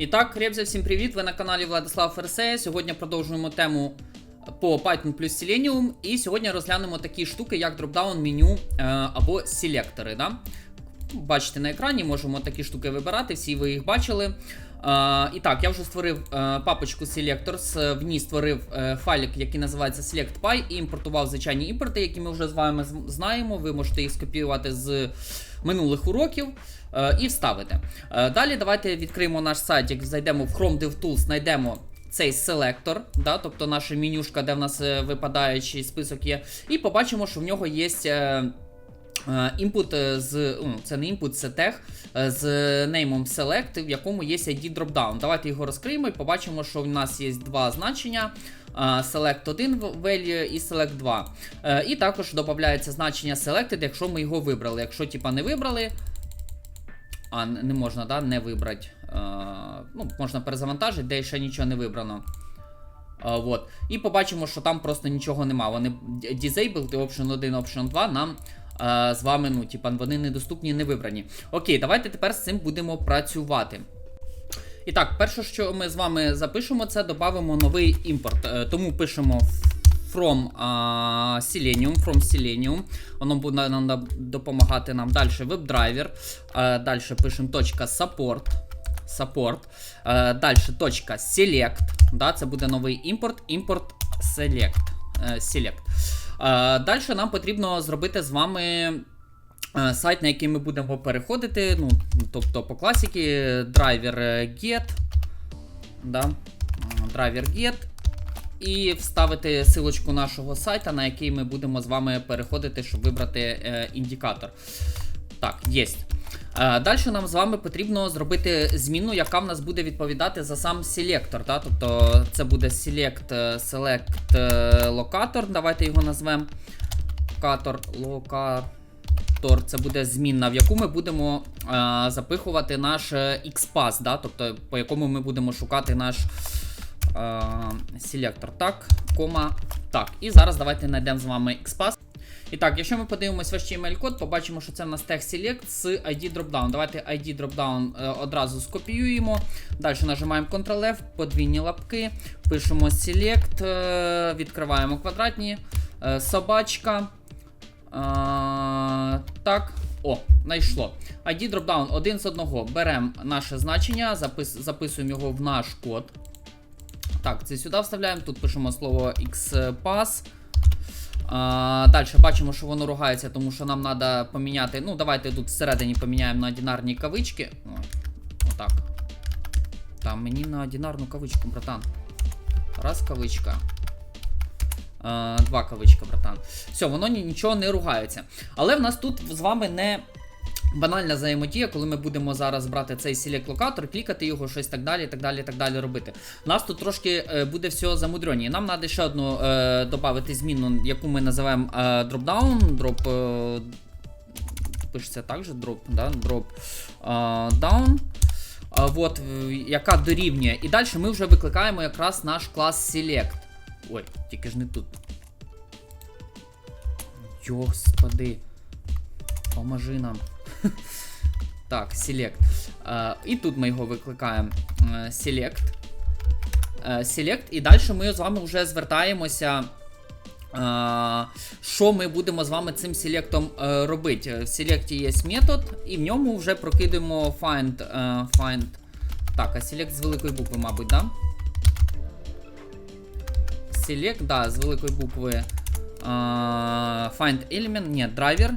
І так, Ребзя, всім привіт! Ви на каналі Владислав Ферсея. Сьогодні продовжуємо тему по Python плюс Selenium. І сьогодні розглянемо такі штуки, як дропдаун меню е, або селектори. Да? Бачите на екрані, можемо такі штуки вибирати, всі ви їх бачили. Е, і так, я вже створив е, папочку Selectors, в ній створив е, файлик, який називається SelectPy, і імпортував звичайні імпорти, які ми вже з вами знаємо. Ви можете їх скопіювати з минулих уроків е, і вставити. Е, далі давайте відкриємо наш сайт, як зайдемо в Chrome DevTools, знайдемо цей селектор, да, тобто наша менюшка, де в нас е, випадаючий список є, і побачимо, що в нього є. Е, Е, е, з ну, це не інпут, це тег е, з неймом select, в якому є ID dropdown. Давайте його розкриємо і побачимо, що в нас є два значення. Select 1 value і Select 2. Е, І також додається значення selected, якщо ми його вибрали. Якщо типа не вибрали, а не можна, да, не вибрати. Ну, можна перезавантажити, де ще нічого не вибрано. Вот. І побачимо, що там просто нічого нема. Вони disabled, і option 1, option 2 нам з вами, ну, типа, вони недоступні, не вибрані. Окей, давайте тепер з цим будемо працювати. І так, перше, що ми з вами запишемо, це додамо новий імпорт. Е, Тому пишемо from а, Selenium, from Selenium. Воно буде нам допомагати нам далі WebDriver. Е, Далі пишемо support. Support. Е, Далі select. Да, це буде новий імпорт. Імпорт select. Е, select. Е, Далі нам потрібно зробити з вами е, сайт, на який ми будемо переходити. Ну, тобто по класіки драйвер е, get. Да, м, драйвер get. І вставити силочку нашого сайта, на який ми будемо з вами переходити, щоб вибрати е, індикатор. Так, єсть. Е, Далі нам з вами потрібно зробити зміну, яка в нас буде відповідати за сам селектор. Да? Тобто це буде select, select locator, давайте його назвемо. Locator, locator, це буде змінна, в яку ми будемо е, запихувати наш е, XPath, да? тобто по якому ми будемо шукати наш е, селектор. Так, кома, так. І зараз давайте знайдемо з вами XPath. І так, якщо ми подивимось в HTML-код, побачимо, що це в нас тег select з ID dropdown. Давайте ID dropdown е, одразу скопіюємо. Далі нажимаємо Ctrl-F, подвійні лапки, пишемо select, е, відкриваємо квадратні, е, собачка. Так, о, знайшло. ID dropdown один з одного. Беремо наше значення, запис, записуємо його в наш код. Так, це сюди вставляємо. Тут пишемо слово XPath. Далі бачимо, що воно ругається, тому що нам треба поміняти. Ну, давайте тут всередині поміняємо на одинарні кавички. Отак. Там мені на одинарну кавичку, братан. Раз кавичка. Два кавичка, братан. Все, воно нічого не ругається. Але в нас тут з вами не. Банальна взаємодія, коли ми будемо зараз брати цей select локатор, клікати його, щось так далі, так далі, так далі робити. У нас тут трошки е, буде всього замудрені. Нам треба ще одну е, додати зміну, яку ми називаємо е, dropdown, drop. Е, пишеться так же, drop, да? drop е, вот, е, яка дорівнює. І далі ми вже викликаємо якраз наш клас select. Ой, тільки ж не тут. Господи. Поможи нам. Так, select. Е, і тут ми його викликаємо е, select. Е, select. І далі ми з вами вже звертаємося. е, Що ми будемо з вами цим селектом е, робити? В селекті є метод, і в ньому вже прокидуємо find. е, find. Так, а select з великої букви, мабуть, да? Select, да, з великої букви. е, Find element, ні, driver.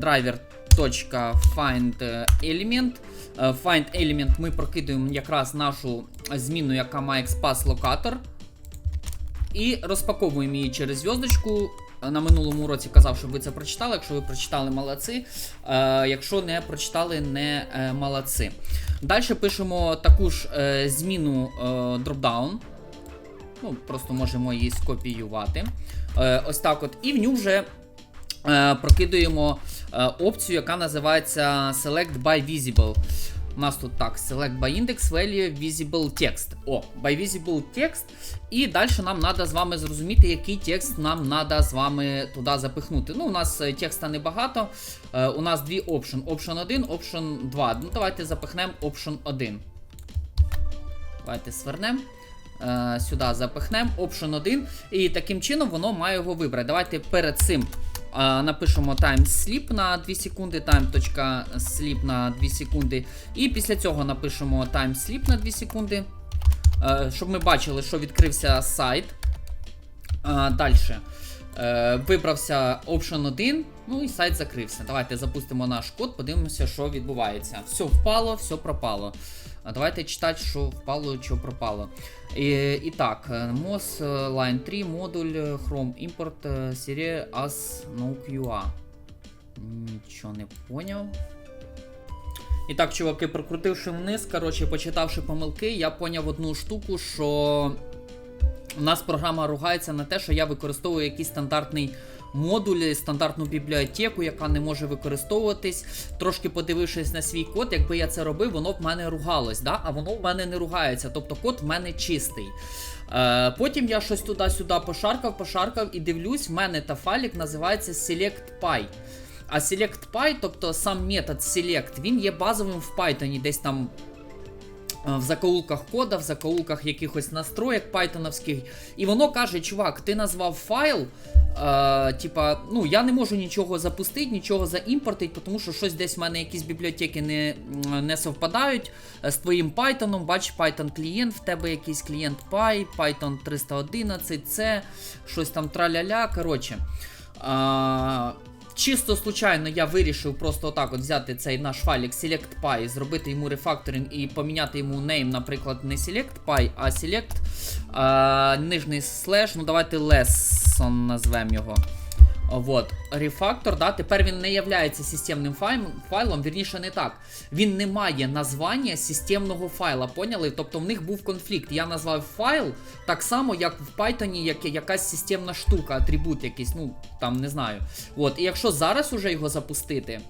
Driver точка find е. Е, Find element ми прокидуємо якраз нашу зміну, яка має XPath локатор. І розпаковуємо її через зв'язочку. Е, На минулому уроці казав, щоб ви це прочитали. Якщо ви прочитали, молодці. Якщо не прочитали, не молодці. Далі пишемо таку ж зміну dropdown. Ну, просто можемо її скопіювати. Ось так от. І в ню вже прокидуємо е, опцію, яка називається Select by Visible. У нас тут так, Select by Index Value Visible Text. О, by Visible Text. І далі нам треба з вами зрозуміти, який текст нам треба з вами туди запихнути. Ну, у нас е, текста небагато. Е, у нас дві option. Option 1, option 2. Ну, давайте запихнемо option 1. Давайте свернемо. Е, сюди запихнемо Option 1. І таким чином воно має його вибрати. Давайте перед цим е, напишемо timesleep на 2 секунди, time.sleep на 2 секунди. І після цього напишемо timesleep на 2 секунди. Е, щоб ми бачили, що відкрився сайт. Далі. Е, вибрався Option 1, ну і сайт закрився. Давайте запустимо наш код, подивимося, що відбувається. Все впало, все пропало. А давайте читати, що впало, що пропало. І, і так, MOS Line 3, модуль е, Chrome Import Serie as no QA. Нічого не поняв. І так, чуваки, прокрутивши вниз, коротше, почитавши помилки, я поняв одну штуку, що у нас програма ругається на те, що я використовую якийсь стандартний модуль, стандартну бібліотеку, яка не може використовуватись. Трошки подивившись на свій код, якби я це робив, воно б мене ругалось, да? а воно в мене не ругається. Тобто код в мене чистий. Е, потім я щось туди-сюди пошаркав, пошаркав і дивлюсь, в мене та файлик називається SelectPy. А SelectPy, тобто сам метод select, він є базовим в Python, десь там в закоулках кода, в закоулках якихось настроєк пайтоновських. І воно каже: чувак, ти назвав файл. Е, типа, ну я не можу нічого запустити, нічого заімпортити, тому що щось десь в мене якісь бібліотеки не, не совпадають е, з твоїм Python. Бач, Python клієнт, в тебе якийсь клієнт Py, Python 311, це щось там траля-ля. Коротше. Е, Чисто случайно я вирішив просто отак от взяти цей наш файлик SelectPy, зробити йому рефакторинг і поміняти йому name, наприклад, не SelectPy, а Select а, нижний слеш, ну давайте Lesson назвемо його. Вот, рефактор, да, тепер він не являється системним файлом, файлом, вірніше не так. Він не має названня системного файла, поняли? Тобто в них був конфлікт. Я назвав файл так само, як в Python як, якась системна штука, атрибут якийсь, ну там не знаю. От, і якщо зараз уже його запустити.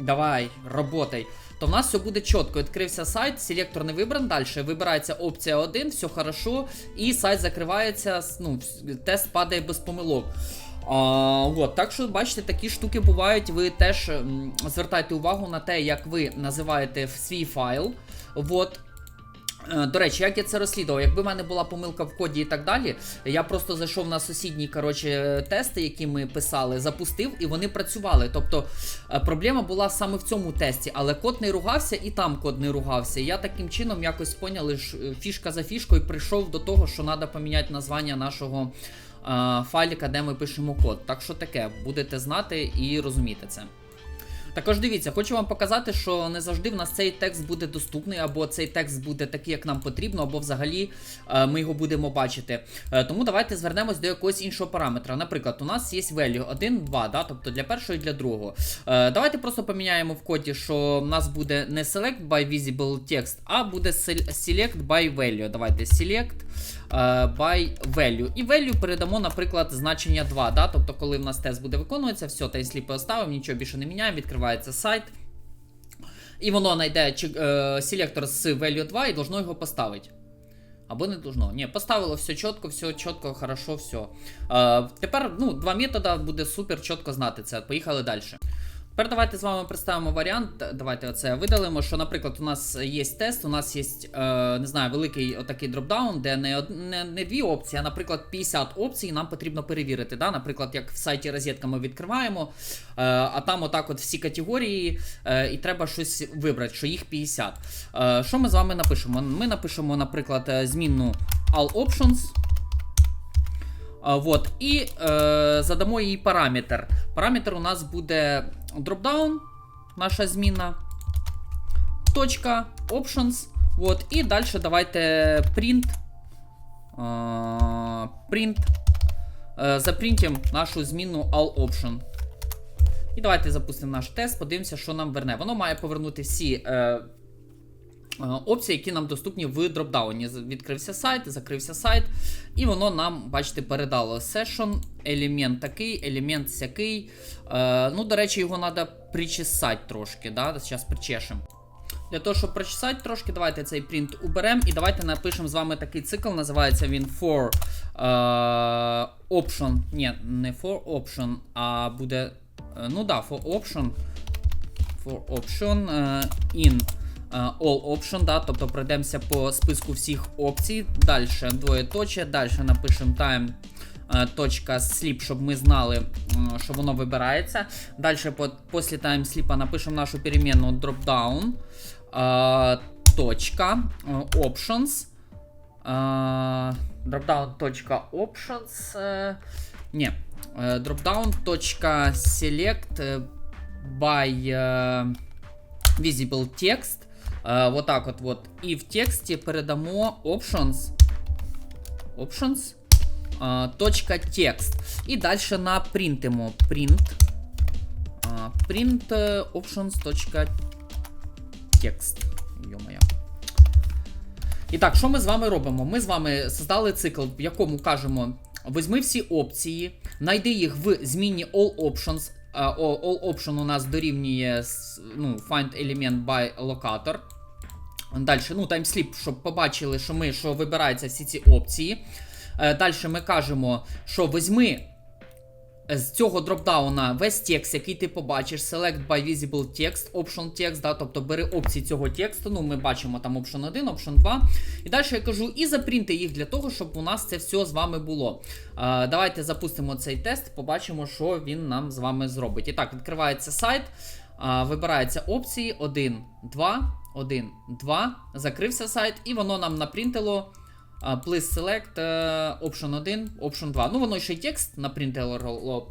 Давай, работай. То в нас все буде чітко. Відкрився сайт, селектор не вибран далі. Вибирається опція 1, все хорошо, і сайт закривається, ну, тест падає без помилок. А, от, так що, бачите, такі штуки бувають. Ви теж звертайте увагу на те, як ви називаєте свій файл. От. Е, До речі, як я це розслідував? Якби в мене була помилка в коді і так далі, я просто зайшов на сусідні коротше, тести, які ми писали, запустив, і вони працювали. Тобто е, проблема була саме в цьому тесті, але код не ругався і там код не ругався. Я таким чином якось поняли, е, фішка за фішкою прийшов до того, що треба поміняти названня нашого файлика, де ми пишемо код. Так що таке, будете знати і розуміти це. Також дивіться, хочу вам показати, що не завжди в нас цей текст буде доступний, або цей текст буде такий, як нам потрібно, або взагалі е, ми його будемо бачити. Е, тому давайте звернемось до якогось іншого параметра. Наприклад, у нас є value 1, 2, да, тобто для першого і для другого. Е, давайте просто поміняємо в коді, що в нас буде не select by visible text, а буде select by value. Давайте select by value. І value передамо, наприклад, значення 2. Да? Тобто, коли в нас тест буде виконуватися, все, та сліпи оставимо, нічого більше не міняємо, відкривається сайт. І воно знайде е, селектор з value 2 і должно його поставити. Або не должно. Ні, поставило все чітко, все чітко, хорошо, все. Е, тепер ну, два методи буде супер чітко знати це. Поїхали далі. Тепер давайте з вами представимо варіант. Давайте оце видалимо. Що, наприклад, у нас є тест, у нас є, е, не знаю, великий отакий дропдаун, де не, не, не дві опції, а, наприклад, 50 опцій нам потрібно перевірити. Да? Наприклад, як в сайті розетка ми відкриваємо, е, а там отак от всі категорії, е, і треба щось вибрати, що їх 50. Е, що ми з вами напишемо? Ми напишемо, наприклад, змінну all options. Вот, і е, задамо їй параметр. Параметр у нас буде dropdown, наша зміна. Точка, options. Вот, і далі давайте print. Print. Запринтимо нашу зміну all option. І давайте запустимо наш тест, подивимося, що нам верне. Воно має повернути всі. Е, Опції, які нам доступні в дропдауні. Відкрився сайт, закрився сайт, і воно нам, бачите, передало session, елемент такий, елемент сякий. Е, ну, до речі, його треба причесати трошки. Да? Зараз причешемо. Для того, щоб прочесати трошки, давайте цей принт уберемо і давайте напишемо з вами такий цикл. Називається він for е, option. Ні, не for option, а буде. е, Ну да, for option. For option е, in е, all option, да, тобто пройдемося по списку всіх опцій. Далі двоєточе, далі напишемо time. е, Точка sleep, щоб ми знали, м, що воно вибирається. Далі по, після таймсліпа напишемо нашу переменну dropdown. е, Точка е, options. е, Dropdown.options. е, Ні. е, Dropdown.select е, by е, visible text. Е, Вот так от, вот. І в тексті передамо options. Options. е, Точка текст. І далі напринтимо print. е, Print options. Текст. Йо-моє. І так, що ми з вами робимо? Ми з вами создали цикл, в якому кажемо: візьми всі опції, знайди їх в зміні All Options. All Option у нас дорівнює ну, find element by locator. Далі, ну, таймсліп, щоб побачили, що ми що вибираються всі ці опції. Далі ми кажемо, що візьми з цього дропдауна весь текст, який ти побачиш, select by visible text, option text, да, тобто бери опції цього тексту. Ну, ми бачимо там option 1, option 2. І далі я кажу, і запринти їх для того, щоб у нас це все з вами було. А, давайте запустимо цей тест, побачимо, що він нам з вами зробить. І так, відкривається сайт, а, вибираються опції 1, 2, 1, 2. Закрився сайт, і воно нам напринтило. Please select е, option 1, option 2. Ну, воно ще й текст напринтило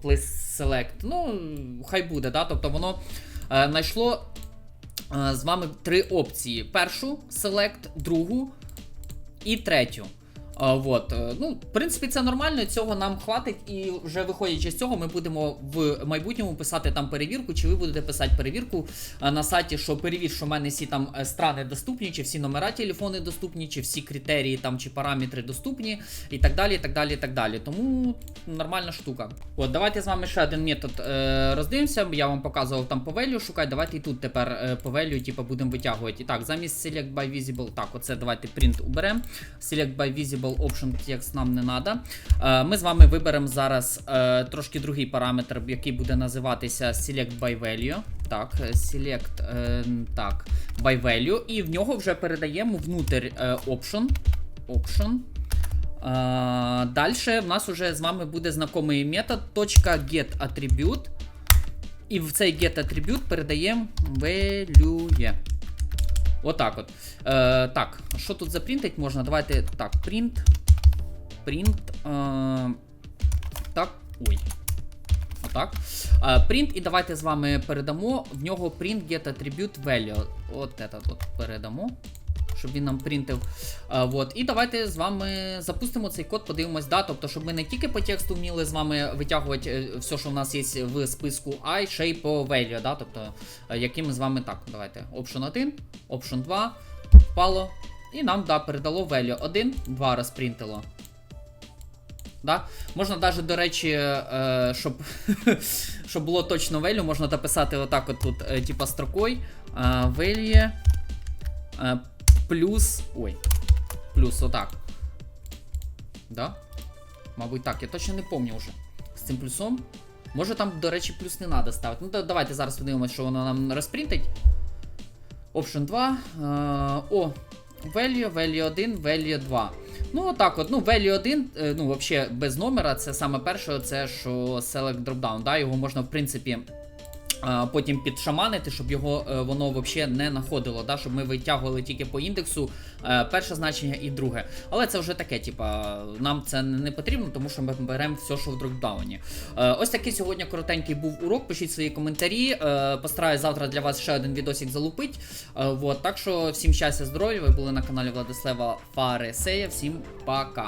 please select. Ну, хай буде, да? Тобто воно е, знайшло е, з вами три опції: першу select, другу і третю. А, вот. е, Ну, в принципі, це нормально, цього нам хватить, і вже виходячи з цього, ми будемо в майбутньому писати там перевірку, чи ви будете писати перевірку е, на сайті, що перевір, що в мене всі там е, страни доступні, чи всі номера телефони доступні, чи всі критерії там чи параметри доступні, і так далі. і так далі, і так далі. Тому нормальна штука. От, давайте з вами ще один метод е, роздивимося. Я вам показував там по value. Давайте і тут тепер е, по типу, будемо витягувати. І так, замість select by visible, так, оце давайте print уберемо. Select by visible option text нам не треба. Ми з вами виберемо зараз е, трошки другий параметр, який буде називатися select by value. Так, е, select е, так, by value. І в нього вже передаємо внутрь option. Option. Далі в нас уже з вами буде знайомий метод .getAttribute. І в цей getAttribute передаємо value. Отак от. Е, так, що тут запринтить можна? Давайте так, print. Принт. Е, так. Ой. Отак. Е, print, і давайте з вами передамо в нього print get attribute value. От це от передамо. Щоб він нам принтив. А, вот. І давайте з вами запустимо цей код, подивимось, да, тобто, щоб ми не тільки по тексту вміли з вами витягувати е, все, що в нас є в списку, а й ще й по value, да, тобто, е, які з вами так, давайте. Option 1, Option 2, впало. І нам да, передало value 1, 2 розпринтило. Да? Можна навіть, до речі, е, щоб, щоб було точно value, можна дописати отак от тут, е, типа строкою. Е, value е, плюс. Ой. Плюс отак. Да? Мабуть, так, я точно не пам'ятаю вже. З цим плюсом. Може там, до речі, плюс не треба ставити. Ну, давайте зараз подивимось, що воно нам розпринтить. Option 2. Е, о, value, value 1, value 2. Ну, отак от. Ну, value 1, е, ну, взагалі, без номера, це саме перше, це що select dropdown. Да? Його можна, в принципі. Потім підшаманити, щоб його е, воно взагалі не знаходило, да? щоб ми витягували тільки по індексу е, перше значення і друге. Але це вже таке, типа, нам це не потрібно, тому що ми беремо все, що в дропдауні. Е, ось такий сьогодні коротенький був урок. Пишіть свої коментарі. Постараюсь завтра для вас ще один відосик залупить. Вот, так що всім щастя, здоров'я. Ви були на каналі Владислава Фарисея. Всім пока.